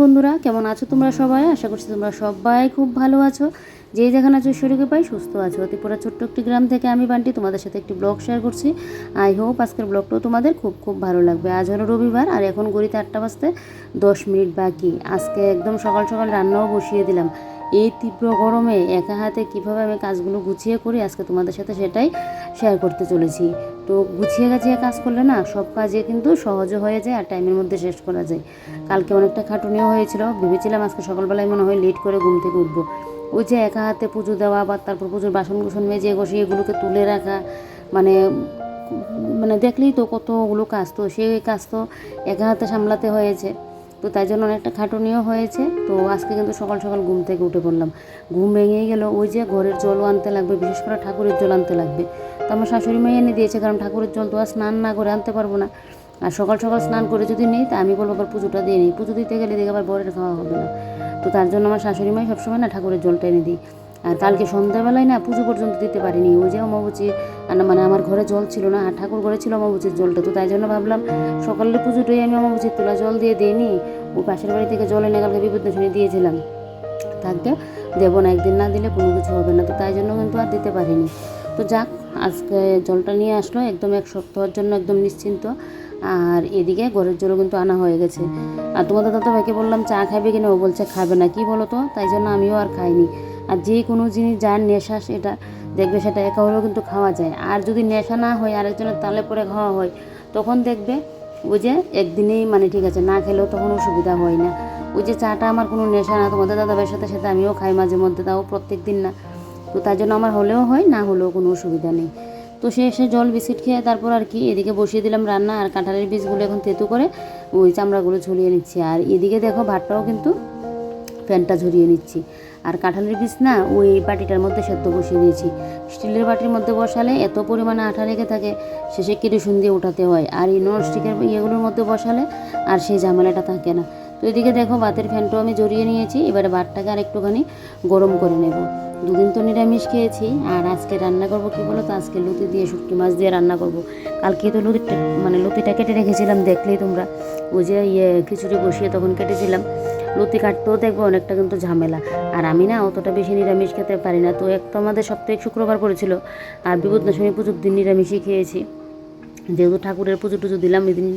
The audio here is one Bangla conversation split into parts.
বন্ধুরা, কেমন আছো তোমরা সবাই? আশা করছি তোমরা সবাই খুব ভালো আছো। যে যেখানে আছো শরীরকে পাই সুস্থ আছো। অতিপুরা ছোট্ট একটি গ্রাম থেকে আমি বান্টি তোমাদের সাথে একটি ব্লগ শেয়ার করছি। আই হোপ আজকের ব্লগটাও তোমাদের খুব খুব ভালো লাগবে। আজ হলো রবিবার আর এখন গড়িতে আটটা বাজতে দশ মিনিট বাকি। আজকে একদম সকাল সকাল রান্নাও বসিয়ে দিলাম। এই তীব্র গরমে একা হাতে কীভাবে আমি কাজগুলো গুছিয়ে করি, আজকে তোমাদের সাথে সেটাই শেয়ার করতে চলেছি। তো গুছিয়ে গাছিয়ে কাজ করলে না, সব কাজে কিন্তু সহজে হয়ে যায় আর টাইমের মধ্যে শেষ করা যায়। কালকে অনেকটা খাটুনিও হয়েছিল, ভেবেছিলাম আজকে সকালবেলায় মনে হয় লেট করে ঘুম থেকে উঠবো। ওই যে একা হাতে পুজো দেওয়া বা তারপর পুজোর বাসন কুসন মেজে বসে এগুলোকে তুলে রাখা মানে মানে দেখলেই তো কতগুলো কাজ, তো সেই কাজ তো একা হাতে সামলাতে হয়েছে। তো তাই জন্য অনেকটা খাটুনিও হয়েছে। তো আজকে কিন্তু সকাল সকাল ঘুম থেকে উঠে পড়লাম। ঘুম ভেঙে গেল। ওই যে ঘরের জলও আনতে লাগবে, বিশেষ করে ঠাকুরের জল আনতে লাগবে। তো আমার শাশুড়ি মেয়ে এনে দিয়েছে, কারণ ঠাকুরের জল তো আর স্নান না করে আনতে পারব না। আর সকাল সকাল স্নান করে যদি নিই, তা আমি বলব আবার পুজোটা দিয়ে নিই। পুজো দিতে গেলে দেখে আবার বরের খাওয়া হবে না। তো তার জন্য আমার শাশুড়ি মাই সবসময় না ঠাকুরের জলটা এনে দিই। কালকে সন্ধ্যাবেলায় না পুজো পর্যন্ত দিতে পারিনি। ওই যে অমাবুচি, আর মানে আমার ঘরে জল ছিল না, আর ঠাকুর ঘরে ছিল অমাবুচির জলটা, তো তাই জন্য ভাবলাম সকালের পুজোটাই আমি অমাবুচির তোলা জল দিয়ে দিইনি। ওই পাশের বাড়ি থেকে জল এনে কালকে বিপদ শুনে দিয়েছিলাম। থাকবে দেবো না, একদিন না দিলে কোনো কিছু হবে না, তো তাই জন্য কিন্তু আর দিতে পারিনি। তো যাক, আজকে জলটা নিয়ে আসলো, একদম এক সপ্তাহের জন্য একদম নিশ্চিন্ত। আর এদিকে ঘরের জলও কিন্তু আনা হয়ে গেছে। আর তোমাদের দাদা ভাইকে বললাম, চা খাবে কিনা? ও বলছে, খাবে না। কি বলো তো? তাই জন্য আমিও আর খাইনি। আর যে কোনো জিনিস যার নেশা সেটা দেখবে সেটা একা হলেও কিন্তু খাওয়া যায়। আর যদি নেশা না হয় আরেকজনের তালে পরে খাওয়া হয়, তখন দেখবে ওই যে একদিনেই মানে ঠিক আছে, না খেলেও তখন অসুবিধা হয় না। ওই যে চাটা আমার কোনো নেশা না, তোমাদের দাদাভাইয়ের সাথে সাথে আমিও খাই মাঝে মধ্যে, তাও প্রত্যেক দিন না। তো তার জন্য আমার হলেও হয়, না হলেও কোনো অসুবিধা নেই। তো সে এসে জল, বিস্কিট খেয়ে তারপর আর কি এদিকে বসিয়ে দিলাম রান্না আর কাঁঠালের বীজগুলো এখন তেতু করে ওই চামড়াগুলো ঝরিয়ে নিচ্ছি। আর এদিকে দেখো ভাতটাও কিন্তু ফ্যানটা ঝরিয়ে নিচ্ছি। আর কাঁঠালের বীজ না ওই বাটিটার মধ্যে সেদ্ধ বসিয়ে দিয়েছি। স্টিলের বাটির মধ্যে বসালে এত পরিমাণে আঠা লেগে থাকে, শেষে কেরোসিন দিয়ে উঠাতে হয়। আর এই নন স্টিকের ইয়েগুলোর মধ্যে বসালে আর সেই ঝামেলাটা থাকে না। তো এদিকে দেখো ভাতের ফ্যানটাও আমি জড়িয়ে নিয়েছি, এবারে ভাতটাকে আর একটুখানি গরম করে নেব। দুদিন তো নিরামিষ খেয়েছি, আর আজকে রান্না করব কি বলো তো আজকে লুতি দিয়ে শুটকি মাছ দিয়ে রান্না করব। কালকে তো লুতিটা মানে লুতিটা কেটে রেখেছিলাম, দেখলেই তোমরা। ওই যে ইয়ে খিচুড়ি বসিয়ে তখন কেটেছিলাম। লুতি কাটতেও দেখব, অনেকটা কিন্তু ঝামেলা। আর আমি না অতটা বেশি নিরামিষ খেতে পারি না। তো এক তো আমাদের সপ্তাহে শুক্রবার পড়েছিল, আর বিপদ দশমী পুজোর দিন নিরামিষই খেয়েছি। যেহেতু ঠাকুরের পুজো টুজো দিলাম, এদিন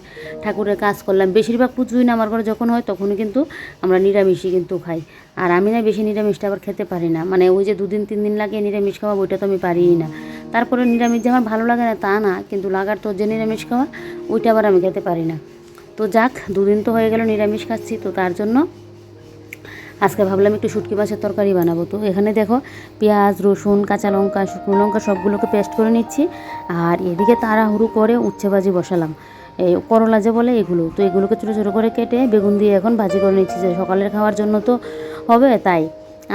ঠাকুরের কাজ করলাম। বেশিরভাগ পুজোই না আমার ঘরে যখন হয় তখনই কিন্তু আমরা নিরামিষই কিন্তু খাই। আর আমি না বেশি নিরামিষটা আবার খেতে পারি না। মানে ওই যে দুদিন তিন দিন লাগে নিরামিষ খাওয়া, ওইটা তো আমি পারিই না। তারপরে নিরামিষ যে আমার ভালো লাগে না তা না, কিন্তু লাগার তো যে নিরামিষ খাওয়া, ওইটা আবার আমি খেতে পারি না। তো যাক, দুদিন তো হয়ে গেল নিরামিষ খাচ্ছি, তো তার জন্য আজকে ভাবলাম একটু শুটকি মাছের তরকারি বানাবো। তো এখানে দেখো পেঁয়াজ, রসুন, কাঁচা লঙ্কা, শুকনো লঙ্কা সবগুলোকে পেস্ট করে নিচ্ছি। আর এদিকে তাড়াহুড়ো করে উচ্ছে ভাজি বসালাম। এই করলা যে বলে এগুলো। তো এগুলোকে ছোটো ছোটো করে কেটে বেগুন দিয়ে এখন ভাজি করে নিচ্ছি। যে সকালের খাওয়ার জন্য তো হবে তাই।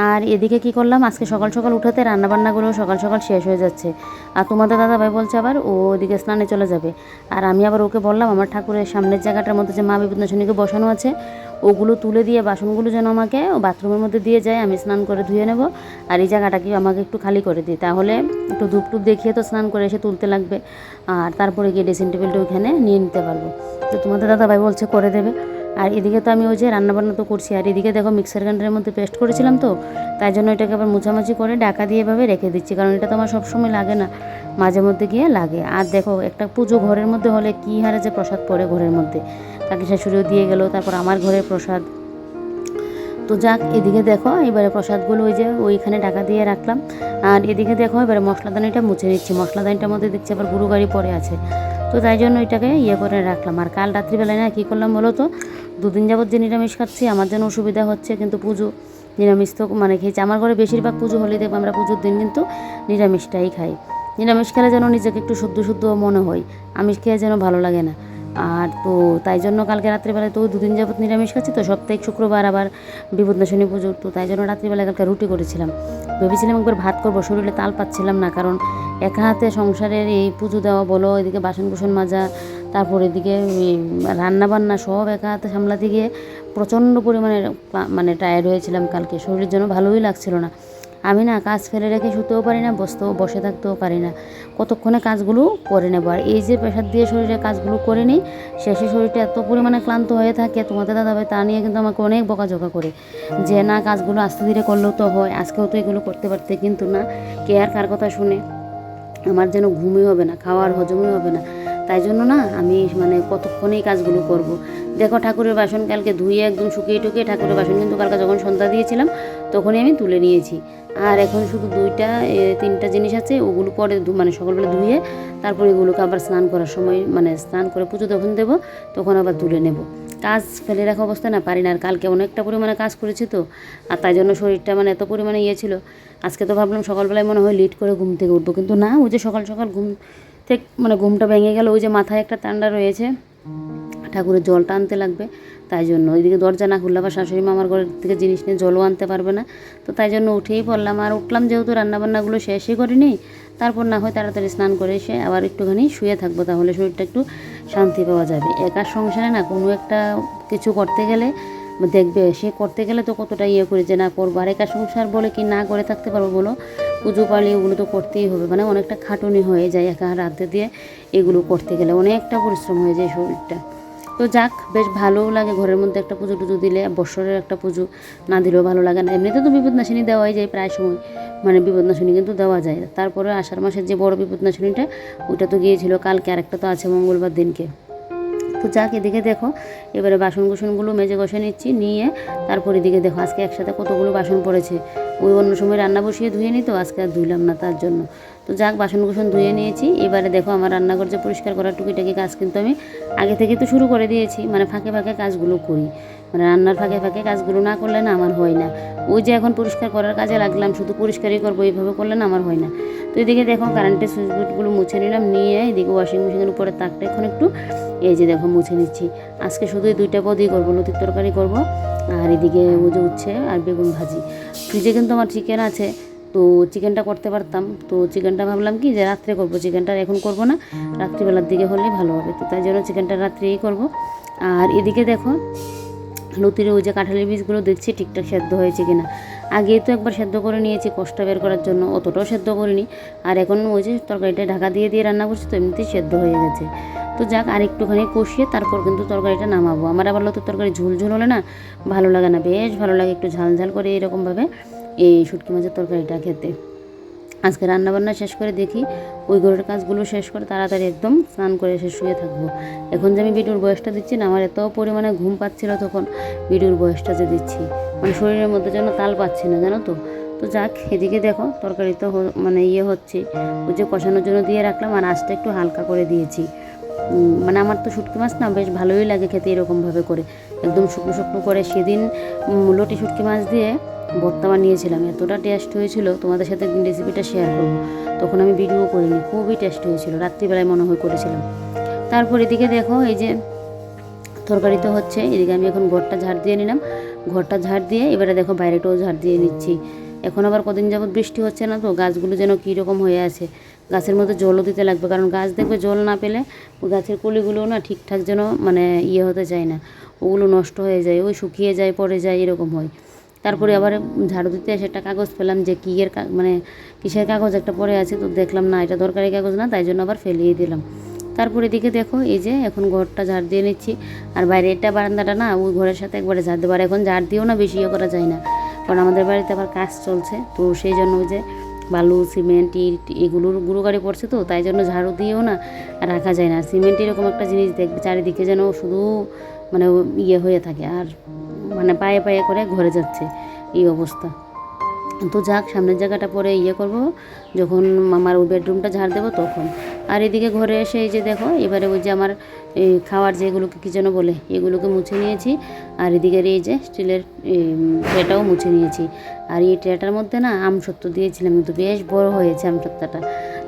আর এদিকে কি করলাম? আজকে সকাল সকাল উঠাতে রান্নাবান্নাগুলো সকাল সকাল শেষ হয়ে যাচ্ছে। আর তোমাদের দাদা ভাই বলছে আবার ও ওদিকে স্নানে চলে যাবে। আর আমি আবার ওকে বললাম, আমার ঠাকুরের সামনের জায়গাটার মধ্যে যে মা বিপদনাশনীকে বসানো আছে ওগুলো তুলে দিয়ে বাসনগুলো যেন আমাকে বাথরুমের মধ্যে দিয়ে যায়, আমি স্নান করে ধুয়ে নেব। আর এই জায়গাটা কি আমাকে একটু খালি করে দিই তাহলে একটু ধূপ টুপ দেখিয়ে তো স্নান করে এসে তুলতে লাগবে। আর তারপরে গিয়ে ড্রেসিং টেবিলটা ওইখানে নিয়ে নিতে পারব। তো তোমাদের দাদা ভাই বলছে করে দেবে। আর এদিকে তো আমি ওই যে রান্নাবান্না তো করছি, আর এদিকে দেখো মিক্সার গ্রাইন্ডারের মধ্যে পেস্ট করেছিলাম তো, তাই জন্য এটাকে আবার মুছামাছি করে ডাকা দিয়ে এভাবে রেখে দিচ্ছি, কারণ এটা তো আমার সবসময় লাগে না, মাঝে মধ্যে গিয়ে লাগে। আর দেখো একটা পুজো ঘরের মধ্যে হলে কী হারে যে প্রসাদ পড়ে ঘরের মধ্যে। তাকে শাশুড়িও দিয়ে গেল, তারপর আমার ঘরের প্রসাদ। তো যাক, এদিকে দেখো, এবারে প্রসাদগুলো ওই যে ওইখানে টাকা দিয়ে রাখলাম। আর এদিকে দেখো, এবারে মশলাদানিটা মুছে নিচ্ছি। মশলাদানিটার মধ্যে দেখছি আবার গুরু গাড়ি পরে আছে। তো তাই জন্য এটাকে ইয়ে করে রাখলাম। আর কাল রাত্রিবেলায় না কী করলাম বলো তো? দুদিন যাবত যে নিরামিষ খাচ্ছি, আমার জন্য অসুবিধা হচ্ছে, কিন্তু পুজো নিরামিষ তো মানে খেয়েছি। আমার ঘরে বেশিরভাগ পুজো হলে দেখব আমরা পুজোর দিন কিন্তু নিরামিষটাই খাই। নিরামিষ খেলে যেন নিজেকে একটু শুদ্ধ শুদ্ধ মনে হয়। আমিষ খেয়ে যেন ভালো লাগে না। আর তো তাই জন্য কালকে রাত্রিবেলায় তো দুদিন যাবত নিরামিষ খাচ্ছি, তো সপ্তাহে শুক্রবার আবার বিপদনাশনী পুজো তো তাই জন্য রাত্রিবেলায় কালকে রুটি করেছিলাম। ভেবেছিলাম একবার ভাত করব, শরীরে তাল পাচ্ছিলাম না, কারণ একা হাতে সংসারের এই পুজো দেওয়া বলো, এদিকে বাসন কুসন মাজা, তারপর এদিকে রান্না বান্না সব একা হাতে সামলাতে গিয়ে প্রচণ্ড পরিমাণে মানে টায়ার্ড হয়েছিলাম কালকে, শরীরের জন্য ভালোই লাগছিল না। আমি না কাজ ফেলে রেখে শুতেও পারি না, বসতেও, বসে থাকতেও পারি না। কতক্ষণে কাজগুলো করে নেব? আর এই যে প্রেশার দিয়ে শরীরে কাজগুলো করে নিই, শেষে শরীরটা এত পরিমাণে ক্লান্ত হয়ে থাকে, তোমাদের দাদা দাদাভাই তা নিয়ে কিন্তু আমাকে অনেক বকাঝকা করে যে, না, কাজগুলো আস্তে ধীরে করলেও তো হয়, আজকেও তো এগুলো করতে পারতে, কিন্তু না, কে আর কার কথা শুনে? আমার যেন ঘুমই হবে না, খাওয়ার হজমই হবে না। তাই জন্য না আমি মানে কতক্ষণেই কাজগুলো করব। দেখো, ঠাকুরের বাসন কালকে ধুয়ে একদম শুকিয়ে টুকিয়ে ঠাকুরের বাসন কিন্তু কালকে যখন সন্ধ্যা দিয়েছিলাম, তখনই আমি তুলে নিয়েছি। আর এখন শুধু দুইটা তিনটা জিনিস আছে, ওগুলো পরে মানে সকালবেলা ধুয়ে তারপর এগুলোকে আবার স্নান করার সময় মানে স্নান করে পুজো যখন দেবো, তখন আবার তুলে নেব। কাজ ফেলে রাখা অবস্থা না, পারি না। আর কালকে অনেকটা পরিমাণে কাজ করেছি তো, আর তাই জন্য শরীরটা মানে এত পরিমাণে ইয়ে ছিল। আজকে তো ভাবলাম সকালবেলায় মনে হয় লেট করে ঘুম থেকে উঠবো, কিন্তু না, ওই যে সকাল সকাল ঘুম থেকে মানে ঘুমটা ভেঙে গেল, ওই যে মাথায় একটা ঠান্ডা রয়েছে। ঠাকুরের জলটা আনতে লাগবে, তাই জন্য ওইদিকে দরজা না খুললে আবার শাশুড়ি মামার ঘরের থেকে জিনিস নিয়ে জলও আনতে পারবে না। তো তাই জন্য উঠেই পড়লাম আর উঠলাম যেহেতু রান্নাবান্নাগুলো শেষই করিনি, তারপর না হয় তাড়াতাড়ি স্নান করে এসে আবার একটুখানি শুয়ে থাকব, তাহলে শরীরটা একটু শান্তি পাওয়া যাবে। একা সংসারে না কোনো একটা কিছু করতে গেলে দেখবে, সে করতে গেলে তো কতটা ইয়ে করে যে না করব, আর একা সংসার বলে কি না করে থাকতে পারব বলো? পুজো পালি ওগুলো তো করতেই হবে মানে অনেকটা খাটুনি হয়ে যায় একা রাতে দিয়ে এগুলো করতে গেলে, অনেকটা পরিশ্রম হয়ে যায় শরীরটা। তো যাক, বেশ ভালোও লাগে ঘরের মধ্যে একটা পুজো টুজো দিলে, বৎসরের একটা পুজো না দিলেও ভালো লাগে না। এমনিতে তো বিপদনাশিনী দেওয়াই যায় প্রায় সময় মানে বিপদনাশিনী কিন্তু দেওয়া যায়। তারপরে আষাঢ় মাসের যে বড় বিপদনাশিনীটা ওইটা তো গিয়েছিল, কালকে আরেকটা তো আছে মঙ্গলবার দিনকে। তো যাক, এদিকে দেখো, এবারে বাসন কুসনগুলো মেজে কষে নিচ্ছি, নিয়ে তারপর এদিকে দেখো, আজকে একসাথে কতগুলো বাসন পড়েছে। ওই অন্য সময় রান্না বসিয়ে ধুয়ে নিই তো, আজকে আর ধুইলাম না তার জন্য। তো যাক বাসন কুসন ধুয়ে নিয়েছি। এবারে দেখো আমার রান্নাঘর যে পরিষ্কার করার টুকিটাকি কাজ কিন্তু আমি আগে থেকে তো শুরু করে দিয়েছি মানে ফাঁকে ফাঁকে কাজগুলো করি। মানে রান্নার ফাঁকে ফাঁকে কাজগুলো না করলে না আমার হয় না। ওই যে এখন পরিষ্কার করার কাজে লাগলাম, শুধু পরিষ্কারই করব, এইভাবে করলে না আমার হয় না। তো এদিকে দেখো কারেন্টের সুইচ বোর্ডগুলো মুছে নিলাম, নিয়ে এদিকে ওয়াশিং মেশিনের উপরে তাকটা এখন একটু, এই যে দেখো মুছে নিচ্ছি। আজকে শুধু এই দুইটা পদই করব লতির তরকারি করব, আর এদিকে ওই যে উচ্ছে আর বেগুন ভাজি। ফ্রিজে কিন্তু আমার চিকেন আছে তো চিকেনটা করতে পারতাম। তো চিকেনটা ভাবলাম কি যে রাত্রে করব। চিকেনটা এখন করব না। রাত্রিবেলার দিকে হলেই ভালো হবে। তো তাই জন্য চিকেনটা রাত্রেই করব। আর এদিকে দেখো লতির ওই যে কাঁঠালের বীজগুলো দেখছি ঠিকঠাক সেদ্ধ হয়েছে কিনা। আগে তো একবার সেদ্ধ করে নিয়েছি কষ্ট বের করার জন্য। অতটাও সেদ্ধ করিনি। আর এখন ওই যে তরকারিটা ঢাকা দিয়ে দিয়ে রান্না করছি তো এমনিতেই সেদ্ধ হয়ে গেছে। তো যাক, আর একটুখানি কষিয়ে তারপর কিন্তু তরকারিটা নামাবো। আমার আবার লতির তরকারি ঝোল ঝোল হলে না ভালো লাগে না। বেশ ভালো লাগে একটু ঝাল ঝাল করে এরকমভাবে। এই শুটকি মাছের তরকারিটা খেতে। আজকে রান্নাবান্না শেষ করে দেখি, ওই ঘরের কাজগুলো শেষ করে তাড়াতাড়ি একদম স্নান করে এসে শুয়ে থাকব। এখন যে আমি ভিডিওর বয়সটা দিচ্ছি না, আমার এত পরিমাণে ঘুম পাচ্ছিল তখন ভিডিওর বয়সটা যে দিচ্ছি। মানে শরীরের মধ্যে যেন তাল পাচ্ছি না, জানো তো? তো যাক, এদিকে দেখো, তরকারি তো মানে ইয়ে হচ্ছে। ওই যে কষানোর জন্য দিয়ে রাখলাম আর আঁচটা একটু হালকা করে দিয়েছি। মানে আমার তো শুটকি মাছ না বেশ ভালোই লাগে খেতে এরকমভাবে করে। একদম শুকনো শুকনো করে সেদিন লটি শুটকি মাছ দিয়ে ভর্তা বানিয়েছিলাম এতটা টেস্ট হয়েছিল, তোমাদের সাথে রেসিপিটা শেয়ার করব। তখন আমি ভিডিও করিনি, খুবই টেস্ট হয়েছিল, রাত্রিবেলায় মনে হয় করেছিলাম। তারপর এদিকে দেখো, এই যে তরকারি তো হচ্ছে, এদিকে আমি এখন ঘরটা ঝাড় দিয়ে নিলাম। ঘরটা ঝাড় দিয়ে এবারে দেখো বাইরেটাও ঝাড় দিয়ে নিচ্ছি। এখন আবার কদিন যাবত বৃষ্টি হচ্ছে না তো, গাছগুলো যেন কীরকম হয়ে আছে। গাছের মধ্যে জলও দিতে লাগবে, কারণ গাছ দেখবে জল না পেলে গাছের কলিগুলো না ঠিকঠাক যেন মানে ইয়ে হতে চায় না। ওগুলো নষ্ট হয়ে যায়, ওই শুকিয়ে যায়, পড়ে যায়, এরকম হয়। তারপরে আবার ঝাড়ু দিতে এসে একটা কাগজ পেলাম যে কী এর কা- মানে কিসের কাগজ একটা পড়ে আছে তো দেখলাম না এটা দরকারি কাগজ না তাই জন্য আবার ফেলিয়ে দিলাম। তারপর এদিকে দেখো এই যে এখন ঘরটা ঝাড় দিয়ে নিচ্ছি। আর বাইরে এটা বারান্দাটা না ওই ঘরের সাথে একবারে ঝাড় দেবো। আর এখন ঝাড় দিয়েও না বেশি ইয়ে করা যায় না। কারণ আমাদের বাড়িতে আবার কাজ চলছে তো সেই জন্য ওই যে বালু সিমেন্ট ইট এগুলোর গুঁড়ো গাড়ি পড়ছে তো তাই জন্য ঝাড়ু দিয়েও না রাখা যায় না। সিমেন্ট এরকম একটা জিনিস দেখবে চারিদিকে যেন শুধু মানে ইয়ে হয়ে থাকে আর মানে পায়ে পায়ে করে ঘরে যাচ্ছে এই অবস্থা। তো যাক, সামনের জায়গাটা পরে ইয়ে করব, যখন আমার ওই বেডরুমটা ঝাড় দেবো তখন। আর এদিকে ঘরে এসে এই যে দেখো, এবারে ওই যে আমার খাওয়ার যেগুলোকে কী যেন বলে, এগুলোকে মুছে নিয়েছি। আর এদিকের এই যে স্টিলের ট্রেটাও মুছে নিয়েছি। আর এই ট্রেটার মধ্যে না আম সত্য দিয়েছিলাম, কিন্তু বেশ বড় হয়েছে আম সত্তাটা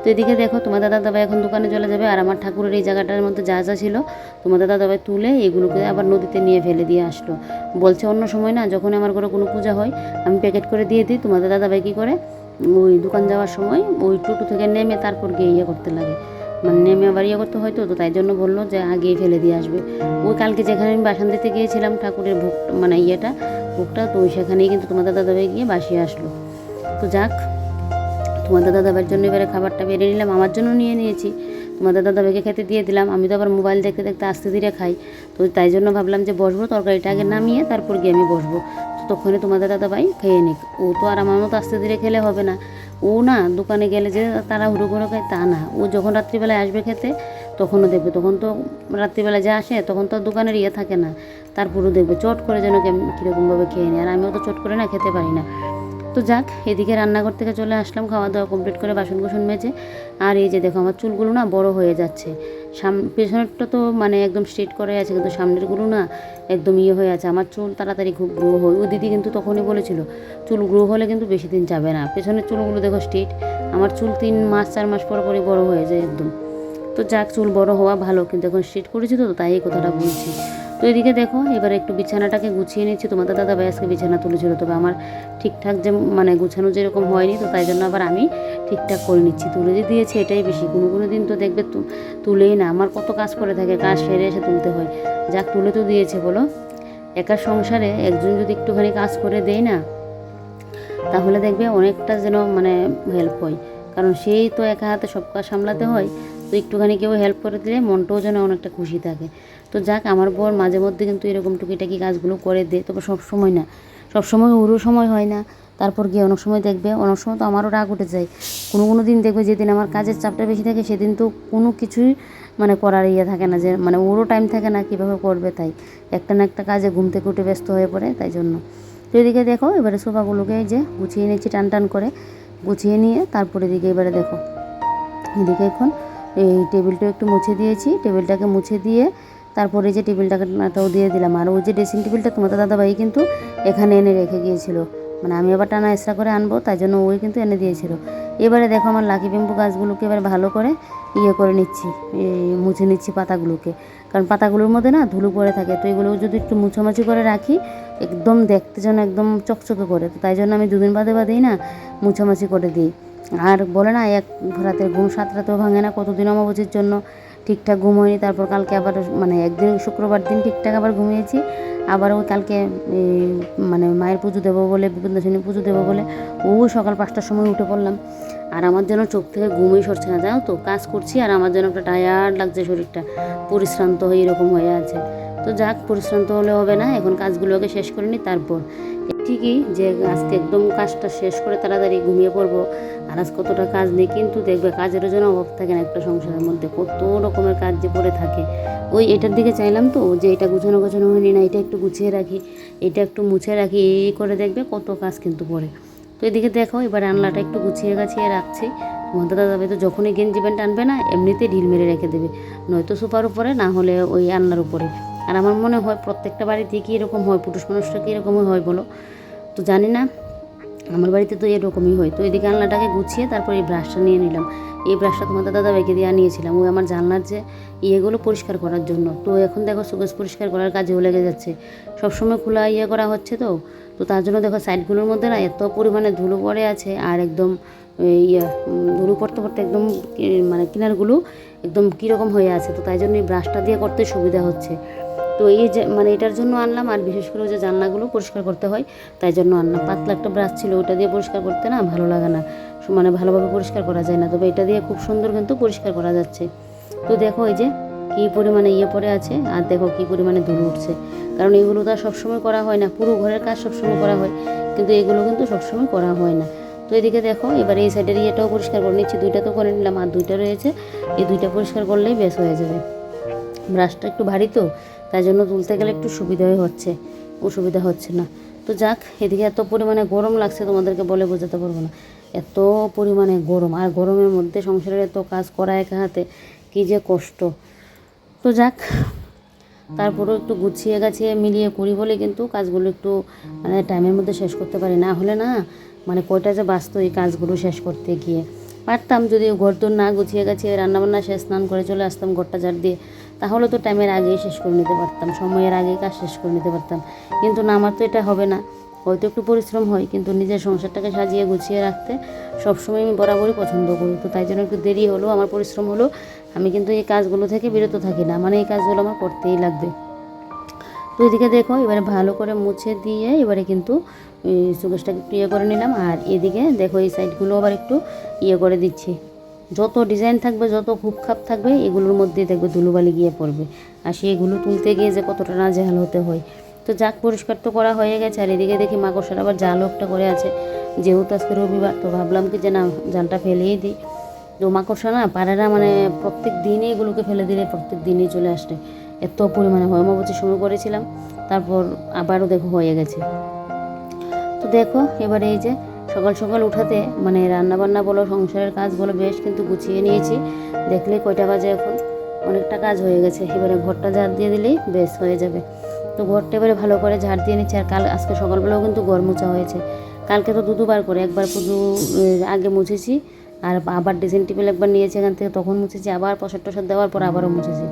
তো এদিকে দেখো, তোমার দাদা দাবাই এখন দোকানে চলে যাবে, আর আমার ঠাকুরের এই জায়গাটার মধ্যে যা যা ছিল, তোমার দাদা দাবাই তুলে এগুলোকে আবার নদীতে নিয়ে ফেলে দিয়ে আসলো। বলছে, অন্য সময় না, যখন আমার ঘরে কোনো পূজা হয়, আমি প্যাকেট করে দিয়ে দিই, তোমার দাদা দাবাই কী করে, ওই দোকান যাওয়ার সময় ওই টোটো থেকে নেমে তারপর গিয়ে ইয়ে করতে লাগে। মানে নেমে আবার ইয়ে করতে হয়তো তো তাই জন্য বলল যে আগেই ফেলে দিয়ে আসবে। ওই কালকে যেখানে আমি বাসান দিতে গিয়েছিলাম, ঠাকুরের ভোগ মানে ইয়েটা, ভোগটা, তো সেখানেই কিন্তু তোমার দাদা দাবাই গিয়ে বাসিয়ে আসলো। তো যাক তোমাদের দাদাভাইয়ের জন্য এবারে খাবারটা বেড়ে নিলাম, আমার জন্য নিয়ে নিয়েছি। তোমাদের দাদাভাইকে খেতে দিয়ে দিলাম, আমি তো আবার মোবাইল দেখতে দেখতে আস্তে ধীরে খাই। তো তাই জন্য ভাবলাম যে বসবো, তরকারিটা আগে নামিয়ে তারপর গিয়ে আমি বসবো। তখনই তোমাদের দাদাভাই খেয়ে নিক। ও তো আর আমার মতো আস্তে ধীরে খেলে হবে না। ও না দোকানে গেলে যে তারা হুড়ো ঘুরো খায় তা না। ও যখন রাত্রিবেলায় আসবে খেতে, তখনও দেখবে। তখন তো রাত্রিবেলা যে আসে, তখন তো দোকানের ইয়ে থাকে না। তারপরও দেখবে, চট করে যেন কীরকমভাবে খেয়ে নেয়। আর আমিও তো চট করে না খেতে পারি না। তো যাক, এদিকে রান্নাঘর থেকে চলে আসলাম খাওয়া দাওয়া কমপ্লিট করে বাসন কুসন মেজে। আর এই যে দেখো, আমার চুলগুলো না বড় হয়ে যাচ্ছে। সাম, পেছনেরটা তো মানে একদম স্ট্রেট করে আছে, কিন্তু সামনেরগুলো না একদম ইয়ে হয়ে আছে। আমার চুল তাড়াতাড়ি খুব গ্রো হয় ও দিদি কিন্তু তখনই বলেছিল, চুল গ্রো হলে কিন্তু বেশি দিন যাবে না। পেছনের চুলগুলো দেখো স্ট্রেট আমার চুল তিন মাস, চার মাস পর পরই বড় হয়ে যায় একদম। তো যাক, চুল বড় হওয়া ভালো, কিন্তু এখন স্ট্রেট করেছি তো, তাই এই কথাটা বলছি। তো এদিকে দেখো, এবার একটু বিছানাটাকে গুছিয়ে নিচ্ছি। তোমাদের দাদা ভাই আজকে বিছানা তুলেছিল, তবে আমার ঠিকঠাক যে মানে গুছানো যেরকম হয়নি, তো তাই জন্য আবার আমি ঠিকঠাক করে নিচ্ছি। তুলে যে দিয়েছে এটাই বেশি। কোনো কোনো দিন তো দেখবে তুলেই না। আমার কত কাজ করে থাকে, কাজ সেরে এসে তুলতে হয়। যাক, তুলে তো দিয়েছে, বলো। একা সংসারে একজন যদি একটুখানি কাজ করে দেয় না, তাহলে দেখবে অনেকটা যেন মানে হেল্প হয়। কারণ সেই তো একা হাতে সব কাজ সামলাতে হয় তো একটুখানি কেউ হেল্প করে দিলে মনটাও যেন অনেকটা খুশি থাকে। তো যাক, আমার বর মাঝে মধ্যে কিন্তু এরকম টুকিটাকি কাজগুলো করে দেয়, তবে সব সময় না। সব সময় ওরও সময় হয় না, তারপর গিয়ে অনেক সময় দেখবে, অনেক সময় তো আমারও রাগ উঠে যায়। কোনো কোনো দিন দেখবে যেদিন আমার কাজের চাপটা বেশি থাকে, সেদিন তো কোনো কিছুই মানে করার ইয়ে থাকে না যে মানে ওরও টাইম থাকে না কীভাবে করবে তাই। একটা না একটা কাজে ঘুম থেকে উঠে ব্যস্ত হয়ে পড়ে তাই জন্য। তো এদিকে দেখো, এবারে সোফাগুলোকে যে গুছিয়ে নিচ্ছি টান টান করে। গুছিয়ে নিয়ে তারপরে এদিকে এবারে দেখো, এদিকে এখন এই টেবিলটা একটু মুছে দিয়েছি। টেবিলটাকে মুছে দিয়ে তারপরে যে টেবিলটাকেও দিয়ে দিলাম। আর ওই যে ড্রেসিং টেবিলটা তোমাদের দাদাভাই কিন্তু এখানে এনে রেখে গিয়েছিল। মানে আমি আবার টানা এক্সট্রা করে আনব, তাই জন্য ওই কিন্তু এনে দিয়েছিল। এবারে দেখো আমার লাকি বেম্বু গাছগুলোকে এবার ভালো করে ইয়ে করে নিচ্ছি। মুছে নিচ্ছি পাতাগুলোকে। কারণ পাতাগুলোর মধ্যে না ধুলো পড়ে থাকে। তো এগুলো যদি একটু মুছামাছি করে রাখি, একদম দেখতে যেন একদম চকচকে করে। তো তাই জন্য আমি দুদিন বাদে বাদেই না মুছামাছি করে দিই। আর বলে না, এক রাতের ঘুম সাত রাতেও ভাঙে না, কতদিন অমাবুচির জন্য ঠিকঠাক ঘুম হয়নি, তারপর কালকে আবার মানে একদিন শুক্রবার দিন ঠিকঠাক আবার ঘুমিয়েছি, আবার ওই কালকে মানে মায়ের পুজো দেবো বলে বিপদাসিনী পুজো দেবো বলে, ও সকাল পাঁচটার সময় উঠে পড়লাম। আর আমার যেন চোখ থেকে ঘুমই সরছে না, জানো তো, কাজ করছি, আর আমার যেন একটা টায়ার্ড লাগছে শরীরটা, পরিশ্রান্ত হয়ে এরকম হয়ে আছে। তো যাক, পরিশ্রান্ত হলে হবে না, এখন কাজগুলোকে শেষ করে নিই তারপর ঠিকই যে আজকে একদম কাজটা শেষ করে তাড়াতাড়ি ঘুমিয়ে পড়ব। আর আজ কতটা কাজ নেই, কিন্তু দেখবে কাজেরও যেন অভাব থাকে না একটা সংসারের মধ্যে, কত রকমের কাজ যে পড়ে থাকে। ওই এটার দিকে চাইলাম তো, যে এটা গুছানো গোছানো হয়নি না, এটা একটু গুছিয়ে রাখি, এটা একটু মুছে রাখি, এই করে দেখবে কত কাজ কিন্তু পড়ে। তো এদিকে দেখো, এবার আনলাটা একটু গুছিয়ে গাছিয়ে রাখছি। তোমাদের দাদাভাই তো যখনই গেঞ্জি প্যান্ট আনবে না এমনিতে ঢিল মেরে রেখে দেবে। নয়তো সোফার উপরে, না হলে ওই আনলার উপরে। আর আমার মনে হয় প্রত্যেকটা বাড়িতে কি এরকম হয়, পুরুষ মানুষটা কি এরকমই হয় বলো? তো জানি না। আমার বাড়িতে তো এরকমই হয়। তো এদিকে আলনাটাকে গুছিয়ে তারপর এই ব্রাশটা নিয়ে নিলাম। এই ব্রাশটা তোমাদের দাদা বেঁকে দিয়ে নিয়েছিলাম ওই আমার জানলার যে ইয়েগুলো পরিষ্কার করার জন্য। তো এখন দেখো সুগেজ পরিষ্কার করার কাজেও লেগে যাচ্ছে। সবসময় খোলা ইয়ে করা হচ্ছে তো। তো তার জন্য দেখো সাইডগুলোর মধ্যে না এত পরিমাণে ধুলো পড়ে আছে আর একদম ইয়ে ধুলো পড়তে পড়তে একদম মানে কিনারগুলো একদম কীরকম হয়ে আছে। তো তাই জন্য এই ব্রাশটা দিয়ে করতে সুবিধা হচ্ছে। তো এই যে মানে এটার জন্য আনলাম, আর বিশেষ করে যে জানলাগুলো পরিষ্কার করতে হয়, তাই জন্য আনলাম। পাতলা একটা ব্রাশ ছিল ওটা দিয়ে পরিষ্কার করতে না ভালো লাগে না। মানে ভালোভাবে পরিষ্কার করা যায় না, তবে এটা দিয়ে খুব সুন্দর কিন্তু পরিষ্কার করা যাচ্ছে। তো দেখো এই যে, কী পরিমাণে ইয়ে পড়ে আছে, আর দেখো কী পরিমাণে ধুলো উঠছে। কারণ এগুলো তো আর সবসময় করা হয় না, পুরো ঘরের কাজ সবসময় করা হয়, কিন্তু এগুলো কিন্তু সবসময় করা হয় না। তো এদিকে দেখো, এবার এই সাইডের ইয়েটাও পরিষ্কার করে নিচ্ছি, দুইটা তো করে নিলাম, আর দুইটা রয়েছে, এই দুইটা পরিষ্কার করলেই বেশ হয়ে যাবে। ব্রাশটা একটু ভারী তো তাই জন্য তুলতে গেলে একটু সুবিধাই হচ্ছে, অসুবিধা হচ্ছে না। তো যাক, এদিকে এত পরিমাণে গরম লাগছে তোমাদেরকে বলে বোঝাতে পারব না। এত পরিমাণে গরম, আর গরমের মধ্যে সংসারের এত কাজ করা একা হাতে কী যে কষ্ট। তো যাক, তারপরেও একটু গুছিয়ে গাছিয়ে মিলিয়ে করি বলে কিন্তু কাজগুলো একটু মানে টাইমের মধ্যে শেষ করতে পারি। না হলে না মানে কয়টা যে বাঁচত এই কাজগুলো শেষ করতে গিয়ে। পারতাম যদি ঘর তোর না গুছিয়ে গাছিয়ে রান্নাবান্না শেষ স্নান করে চলে আসতাম ঘরটা ঝাড় দিয়ে। তাহলে তো টাইমের আগেই শেষ করে নিতে পারতাম, সময়ের আগেই কাজ শেষ করে নিতে পারতাম। কিন্তু না, আমার তো এটা হবে না। হয়তো একটু পরিশ্রম হয়, কিন্তু নিজের সংসারটাকে সাজিয়ে গুছিয়ে রাখতে সবসময় আমি বরাবরই পছন্দ করি। তো তাই জন্য একটু দেরি হলো, আমার পরিশ্রম হলো। আমি কিন্তু এই কাজগুলো থেকে বিরত থাকি না। মানে এই কাজগুলো আমার করতেই লাগবে। তো এদিকে দেখো, এবারে ভালো করে মুছে দিয়ে এবারে কিন্তু সুকেশটাকে একটু ইয়ে করে নিলাম। আর এদিকে দেখো, এই সাইডগুলো আবার একটু ইয়ে করে দিচ্ছি। যত ডিজাইন থাকবে, যত খাপ থাকবে, এগুলোর মধ্যে দেখবে ধুলোবালি গিয়ে পড়বে। আর সেগুলো তুলতে গিয়ে যে কতটা নাজেহাল হতে হয়। তো যাক, পরিষ্কার তো করা হয়ে গেছে। আর এদিকে দেখি মাকড়সার আবার জাল একটা করে আছে। যেহেতু আজকে রবিবার, তো ভাবলাম কি যে না, জালটা ফেলেই দিই। তো মাকড়সা না, পাড়ারা মানে প্রত্যেক দিনই এগুলোকে ফেলে দিলে, প্রত্যেক দিনই চলে আসে। এত পরিমাণে হয়মাবচি শুরু করেছিলাম, তারপর আবারও দেখো হয়ে গেছে। তো দেখো, এবারে এই যে সকাল সকাল উঠাতে মানে রান্না বান্না বলো, সংসারের কাজ বলো, বেশ কিন্তু গুছিয়ে নিয়েছি। দেখলে কয়টা বাজে এখন? অনেকটা কাজ হয়ে গেছে। এবারে ঘরটা ঝাড় দিয়ে দিলেই বেশ হয়ে যাবে। তো ঘরটা এবারে ভালো করে ঝাড় দিয়ে নিচ্ছি। আর কাল, আজকে সকালবেলাও কিন্তু ঘর মোছা হয়েছে। কালকে তো দু দুবার করে একবার পুজো আগে মুছেছি। আর আবার ড্রেসিং টেবিল একবার নিয়েছি এখান থেকে, তখন মুছেছি। আবার প্রসাদ টসাদ দেওয়ার পর আবারও মুছেছি।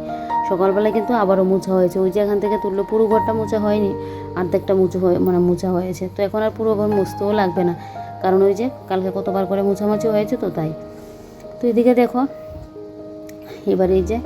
সকালবেলায় কিন্তু আবারও মোছা হয়েছে। ওই যে এখান থেকে তুললো, পুরো ঘরটা মোছা হয়নি। অর্ধেকটা মুছো হয়ে মানে মোছা হয়েছে। তো এখন আর পুরো ঘর মুছতেও লাগবে না। কারণ ওই যে কালকে কতবার করে মোছামাছি হয়েছে তো তাই। তো এদিকে দেখো, এবার এই যে,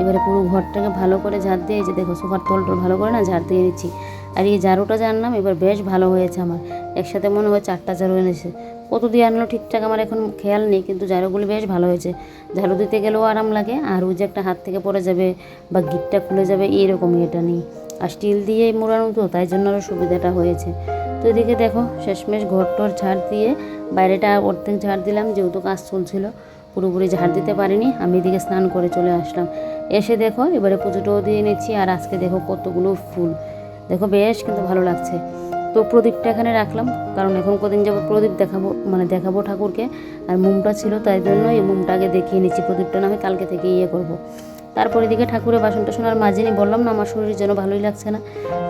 এবারে পুরো ঘরটাকে ভালো করে ঝাড় দিয়ে যে দেখো সোফার তলটা ভালো করে না ঝাড় দিয়ে নিচ্ছি। আর এই ঝাড়ুটা জানলাম, এবার বেশ ভালো হয়েছে আমার। একসাথে মনে হয় চারটা ঝাড়ু এনেছে। কত দিয়ে আনলো ঠিকঠাক আমার এখন খেয়াল নেই, কিন্তু ঝাড়ুগুলি বেশ ভালো হয়েছে। ঝাড়ু দিতে গেলেও আরাম লাগে, আর ওই যে একটা হাত থেকে পড়ে যাবে বা গিটটা খুলে যাবে, এইরকমই এটা নেই। আর স্টিল দিয়ে মোড়ানো তো, তাই জন্য আরও সুবিধাটা হয়েছে। তো এদিকে দেখো, শেষমেশ ঘর টর ঝাড় দিয়ে বাইরেটা অর্ধেক ঝাড় দিলাম, যেহেতু কাজ চলছিল, পুরোপুরি ঝাড় দিতে পারিনি, আমি এদিকে স্নান করে চলে আসলাম। এসে দেখো, এবারে পুজোটাও দিয়ে নিচ্ছি, আর আজকে দেখো কতগুলো ফুল। দেখো বেশ কিন্তু ভালো লাগছে। তো প্রদীপটা এখানে রাখলাম, কারণ এখন কদিন যাব প্রদীপ দেখাবো মানে দেখাবো ঠাকুরকে, আর মুমটা ছিল, তাই জন্য এই আগে দেখিয়ে নিচ্ছি প্রদীপটা, না আমি কালকে থেকে ইয়ে করব। তারপর এদিকে ঠাকুরের বাসন টাসন আর মাঝিনি বললাম না, আমার শরীর যেন ভালোই লাগছে না।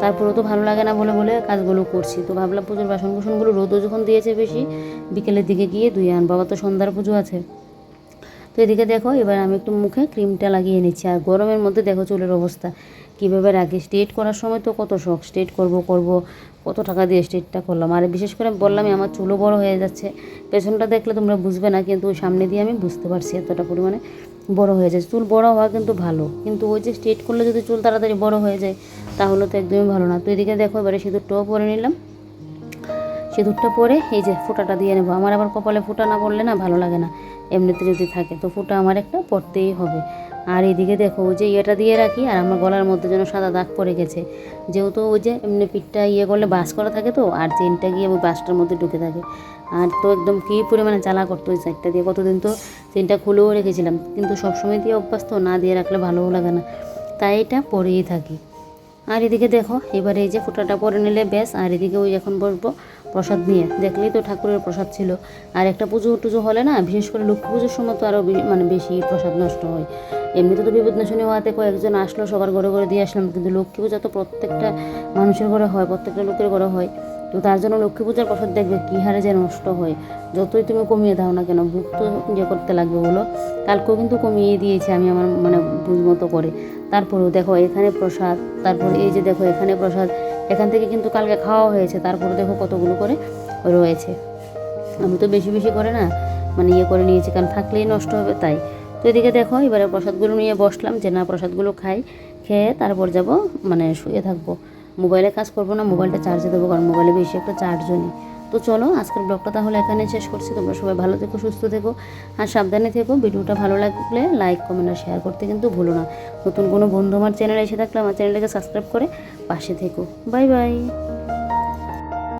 তারপরেও তো ভালো লাগে না বলে বলে কাজগুলো করছি। তো ভাবলাম পুজোর বাসন কুসনগুলো রোদও যখন দিয়েছে বেশি, বিকেলের দিকে গিয়ে ধুয়ে আন বাবা তো সন্ধ্যার পুজো আছে। তো এদিকে দেখো, এবার আমি একটু মুখে ক্রিমটা লাগিয়ে নিচ্ছি। আর গরমের মধ্যে দেখো চুলের অবস্থা। কীভাবে রাখি স্ট্রেট করার সময় তো কত শখ। স্ট্রেট করব করব, কত টাকা দিয়ে স্ট্রেটটা করলাম। আর বিশেষ করে বললামই, আমার চুলও বড় হয়ে যাচ্ছে। পেছনটা দেখলে তোমরা বুঝবে না, কিন্তু সামনে দিয়ে আমি বুঝতে পারছি এতটা পরিমাণে। বড় হয়ে যায়। চুল বড় হওয়া কিন্তু ভালো। কিন্তু ওই যে স্ট্রেট করলে যদি চুল তাড়াতাড়ি বড় হয়ে যায়, তাহলে তো একদমই ভালো না। তো এদিকে দেখো, এবারে সিঁদুরটাও পরে নিলাম। সিঁদুরটা পরে এই যে ফোঁটাটা দিয়ে নেব। আমার আবার কপালে ফোঁটা না পড়লে না ভালো লাগে না। এমনিতে যদি থাকে, তো ফোঁটা আমার একটা পড়তেই হবে। আর এদিকে দেখো, ওই যে ইয়েটা দিয়ে রাখি, আর আমার গলার মধ্যে যেন সাদা দাগ পড়ে গেছে। যেহেতু ওই যে এমনি পিঠটা ইয়ে করলে বাস করা থাকে তো, আর চেনটা গিয়ে ওই বাসটার মধ্যে ঢুকে থাকে। আর তো একদম কী পরিমাণে জ্বালা করতো ওই সাইডটা দিয়ে? কতদিন তো চেনটা খুলেও রেখেছিলাম। কিন্তু সবসময় দিয়ে অভ্যাস তো না দিয়ে রাখলে ভালোও লাগে না। তাই এটা পরেই থাকি। আর এদিকে দেখো, এবারে এই যে ফোঁটাটা পরে নিলে ব্যাস, আর এদিকে ওই এখন বসবো প্রসাদ নিয়ে। দেখলেই তো ঠাকুরের প্রসাদ ছিল। আর একটা পুজো টুজো হলে না, বিশেষ করে লক্ষ্মী পুজোর সময় তো আরও মানে বেশি প্রসাদ নষ্ট হয়। এমনিতে তো বিপদ নাশনী হওয়াতে কয়েকজন আসলো, সবার ঘরে ঘরে দিয়ে আসলাম। কিন্তু লক্ষ্মী পূজা তো প্রত্যেকটা মানুষের ঘরে হয়, প্রত্যেকটা লোকের ঘরে হয়। তো তার জন্য লক্ষ্মী পূজার প্রসাদ দেখবে কী হারে যে নষ্ট হয়। যতই তুমি কমিয়ে দাও না কেন বুক তো ইয়ে করতে লাগবে বলো। কালকেও কিন্তু কমিয়ে দিয়েছি আমি আমার মানে বুঝ মতো করে। তারপরেও দেখো এখানে প্রসাদ, তারপর এই যে দেখো এখানে প্রসাদ, এখান থেকে কিন্তু কালকে খাওয়া হয়েছে, তারপরে দেখো কতগুলো করে রয়েছে। আমি তো বেশি বেশি করে না মানে ইয়ে করে নিয়েছি, কারণ থাকলেই নষ্ট হবে তাই। তো এদিকে দেখো এবারে প্রসাদগুলো নিয়ে বসলাম, যে না প্রসাদগুলো খাই, খেয়ে তারপর যাব মানে শুয়ে থাকব। মোবাইলে কাজ করব না, মোবাইলটা চার্জে দেবো, কারণ মোবাইলে বেশি একটা চার্জও নেই। তো চলো, আজকের ব্লগটা তাহলে এখানে শেষ করছি। তোমরা সবাই ভালো থেকো, সুস্থ থেকো, আর সাবধানে থেকো। ভিডিওটা ভালো লাগলে লাইক কমেন্ট আর শেয়ার করতে কিন্তু ভুলো না। নতুন কোনো বন্ধু আমার চ্যানেলে এসে থাকলে আমার চ্যানেলটাকে সাবস্ক্রাইব করে পাশে থেকো। Bye bye